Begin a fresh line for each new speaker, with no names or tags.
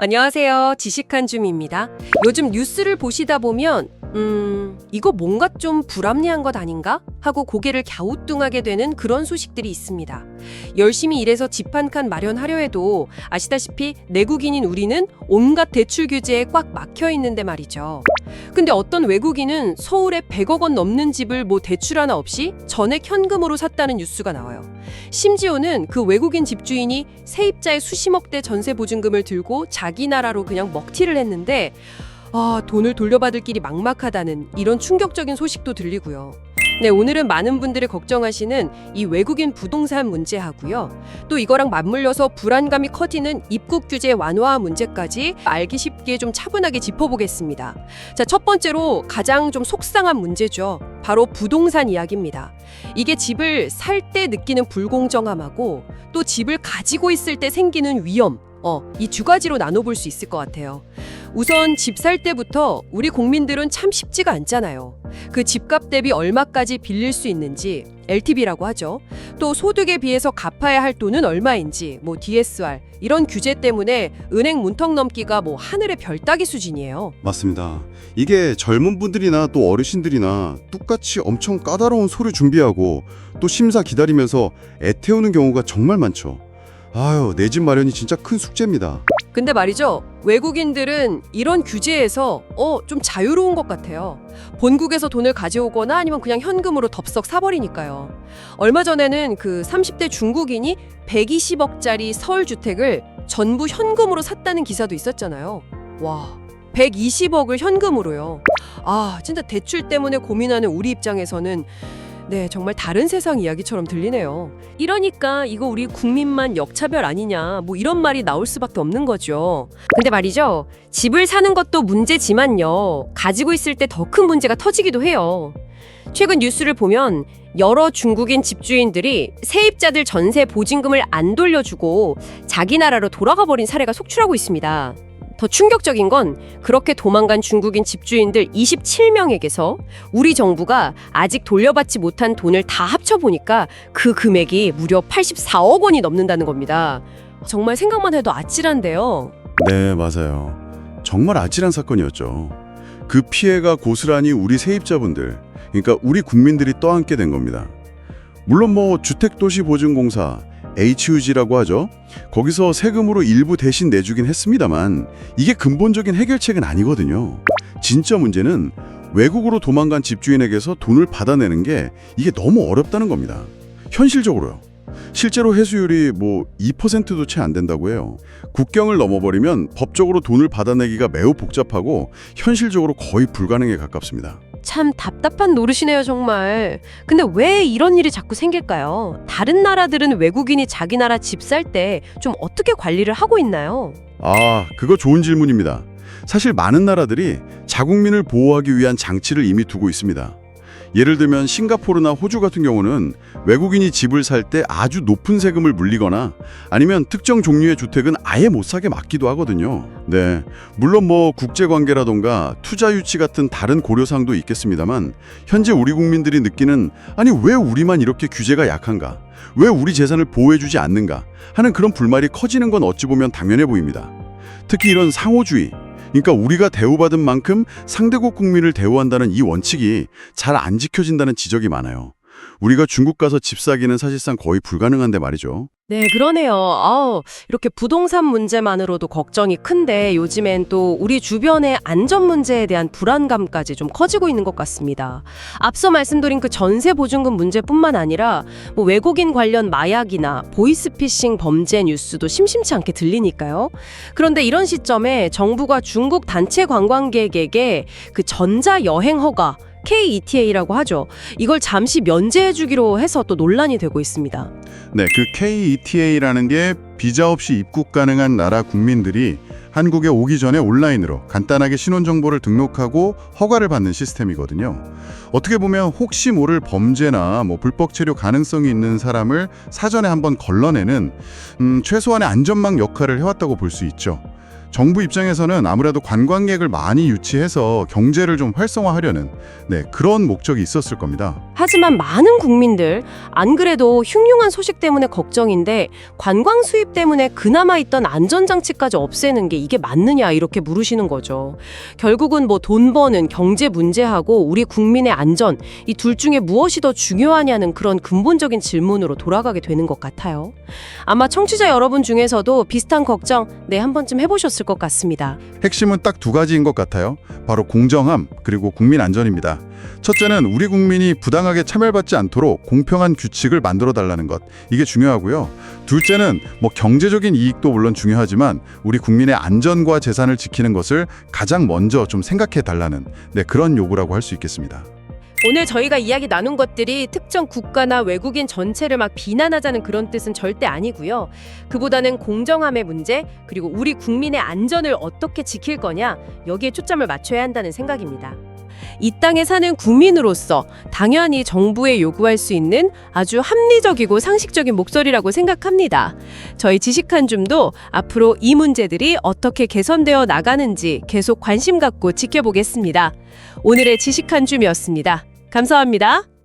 안녕하세요. 지식한 줌입니다. 요즘 뉴스를 보시다 보면 음, 이거 뭔가 좀 불합리한 것 아닌가? 하고 고개를 갸우뚱하게 되는 그런 소식들이 있습니다. 열심히 일해서 집 한 칸 마련하려 해도 아시다시피 내국인인 우리는 온갖 대출 규제에 꽉 막혀 있는데 말이죠. 근데 어떤 외국인은 서울에 100억 원 넘는 집을 뭐 대출 하나 없이 전액 현금으로 샀다는 뉴스가 나와요. 심지어는 그 외국인 집주인이 세입자의 수십억 대 전세 보증금을 들고 자기 나라로 그냥 먹튀를 했는데 아, 돈을 돌려받을 길이 막막하다는 이런 충격적인 소식도 들리고요. 네, 오늘은 많은 분들이 걱정하시는 이 외국인 부동산 문제하고요. 또 이거랑 맞물려서 불안감이 커지는 입국 규제 완화 문제까지 알기 쉽게 좀 차분하게 짚어보겠습니다. 자, 첫 번째로 가장 좀 속상한 문제죠. 바로 부동산 이야기입니다. 이게 집을 살 때 느끼는 불공정함하고 또 집을 가지고 있을 때 생기는 위험, 어, 이 두 가지로 나눠볼 수 있을 것 같아요. 우선 집 살 때부터 우리 국민들은 참 쉽지가 않잖아요. 그 집값 대비 얼마까지 빌릴 수 있는지 LTV라고 하죠. 또 소득에 비해서 갚아야 할 돈은 얼마인지 뭐 DSR 이런 규제 때문에 은행 문턱 넘기가 뭐 하늘의 별 따기 수준이에요.
맞습니다. 이게 젊은 분들이나 또 어르신들이나 똑같이 엄청 까다로운 서류 준비하고 또 심사 기다리면서 애 태우는 경우가 정말 많죠. 아유, 내 집 마련이 진짜 큰 숙제입니다.
근데 말이죠. 외국인들은 이런 규제에서 어, 좀 자유로운 것 같아요. 본국에서 돈을 가져오거나 아니면 그냥 현금으로 덥석 사버리니까요. 얼마 전에는 그 30대 중국인이 120억짜리 서울 주택을 전부 현금으로 샀다는 기사도 있었잖아요. 와. 120억을 현금으로요. 아, 진짜 대출 때문에 고민하는 우리 입장에서는 네, 정말 다른 세상 이야기처럼 들리네요. 이러니까 이거 우리 국민만 역차별 아니냐, 뭐 이런 말이 나올 수밖에 없는 거죠. 근데 말이죠. 집을 사는 것도 문제지만요. 가지고 있을 때 더 큰 문제가 터지기도 해요. 최근 뉴스를 보면 여러 중국인 집주인들이 세입자들 전세 보증금을 안 돌려주고 자기 나라로 돌아가 버린 사례가 속출하고 있습니다. 더 충격적인 건 그렇게 도망간 중국인 집주인들 27명에게서 우리 정부가 아직 돌려받지 못한 돈을 다 합쳐보니까 그 금액이 무려 84억 원이 넘는다는 겁니다. 정말 생각만 해도 아찔한데요.
네, 맞아요. 정말 아찔한 사건이었죠. 그 피해가 고스란히 우리 세입자분들, 그러니까 우리 국민들이 떠안게 된 겁니다. 물론 뭐 주택도시보증공사, HUG라고 하죠. 거기서 세금으로 일부 대신 내주긴 했습니다만 이게 근본적인 해결책은 아니거든요. 진짜 문제는 외국으로 도망간 집주인에게서 돈을 받아내는 게 이게 너무 어렵다는 겁니다. 현실적으로요. 실제로 회수율이 뭐 2%도 채 안 된다고 해요. 국경을 넘어버리면 법적으로 돈을 받아내기가 매우 복잡하고 현실적으로 거의 불가능에 가깝습니다.
참 답답한 노릇이네요, 정말. 근데 왜 이런 일이 자꾸 생길까요? 다른 나라들은 외국인이 자기 나라 집 살 때 좀 어떻게 관리를 하고 있나요?
아, 그거 좋은 질문입니다. 사실 많은 나라들이 자국민을 보호하기 위한 장치를 이미 두고 있습니다. 예를 들면 싱가포르나 호주 같은 경우는 외국인이 집을 살 때 아주 높은 세금을 물리거나 아니면 특정 종류의 주택은 아예 못 사게 막기도 하거든요. 네. 물론 뭐 국제 관계라던가 투자 유치 같은 다른 고려사항도 있겠습니다만 현재 우리 국민들이 느끼는 아니 왜 우리만 이렇게 규제가 약한가? 왜 우리 재산을 보호해 주지 않는가? 하는 그런 불만이 커지는 건 어찌 보면 당연해 보입니다. 특히 이런 상호주의 그러니까 우리가 대우받은 만큼 상대국 국민을 대우한다는 이 원칙이 잘 안 지켜진다는 지적이 많아요. 우리가 중국 가서 집 사기는 사실상 거의 불가능한데 말이죠.
네, 그러네요. 아우, 이렇게 부동산 문제만으로도 걱정이 큰데 요즘엔 또 우리 주변의 안전 문제에 대한 불안감까지 좀 커지고 있는 것 같습니다. 앞서 말씀드린 그 전세 보증금 문제뿐만 아니라 뭐 외국인 관련 마약이나 보이스피싱 범죄 뉴스도 심심치 않게 들리니까요. 그런데 이런 시점에 정부가 중국 단체 관광객에게 그 전자 여행 허가 KETA라고 하죠. 이걸 잠시 면제해 주기로 해서 또 논란이 되고 있습니다.
네, 그 KETA라는 게 비자 없이 입국 가능한 나라 국민들이 한국에 오기 전에 온라인으로 간단하게 신원 정보를 등록하고 허가를 받는 시스템이거든요. 어떻게 보면 혹시 모를 범죄나 뭐 불법 체류 가능성이 있는 사람을 사전에 한번 걸러내는 음, 최소한의 안전망 역할을 해왔다고 볼 수 있죠.
정부 입장에서는 아무래도 관광객을 많이 유치해서 경제를 좀 활성화하려는 네, 그런 목적이 있었을 겁니다.
하지만 많은 국민들 안 그래도 흉흉한 소식 때문에 걱정인데 관광 수입 때문에 그나마 있던 안전장치까지 없애는 게 이게 맞느냐 이렇게 물으시는 거죠. 결국은 뭐 돈 버는 경제 문제하고 우리 국민의 안전 이 둘 중에 무엇이 더 중요하냐는 그런 근본적인 질문으로 돌아가게 되는 것 같아요. 아마 청취자 여러분 중에서도 비슷한 걱정 네 한 번쯤 해보셨을 것 같습니다.
핵심은 딱 두 가지인 것 같아요. 바로 공정함 그리고 국민 안전입니다. 첫째는 우리 국민이 부당하게 차별받지 않도록 공평한 규칙을 만들어 달라는 것. 이게 중요하고요. 둘째는 뭐 경제적인 이익도 물론 중요하지만 우리 국민의 안전과 재산을 지키는 것을 가장 먼저 좀 생각해 달라는 네, 그런 요구라고 할 수 있겠습니다.
오늘 저희가 이야기 나눈 것들이 특정 국가나 외국인 전체를 막 비난하자는 그런 뜻은 절대 아니고요. 그보다는 공정함의 문제, 그리고 우리 국민의 안전을 어떻게 지킬 거냐, 여기에 초점을 맞춰야 한다는 생각입니다. 이 땅에 사는 국민으로서 당연히 정부에 요구할 수 있는 아주 합리적이고 상식적인 목소리라고 생각합니다. 저희 지식한 줌도 앞으로 이 문제들이 어떻게 개선되어 나가는지 계속 관심 갖고 지켜보겠습니다. 오늘의 지식한 줌이었습니다. 감사합니다.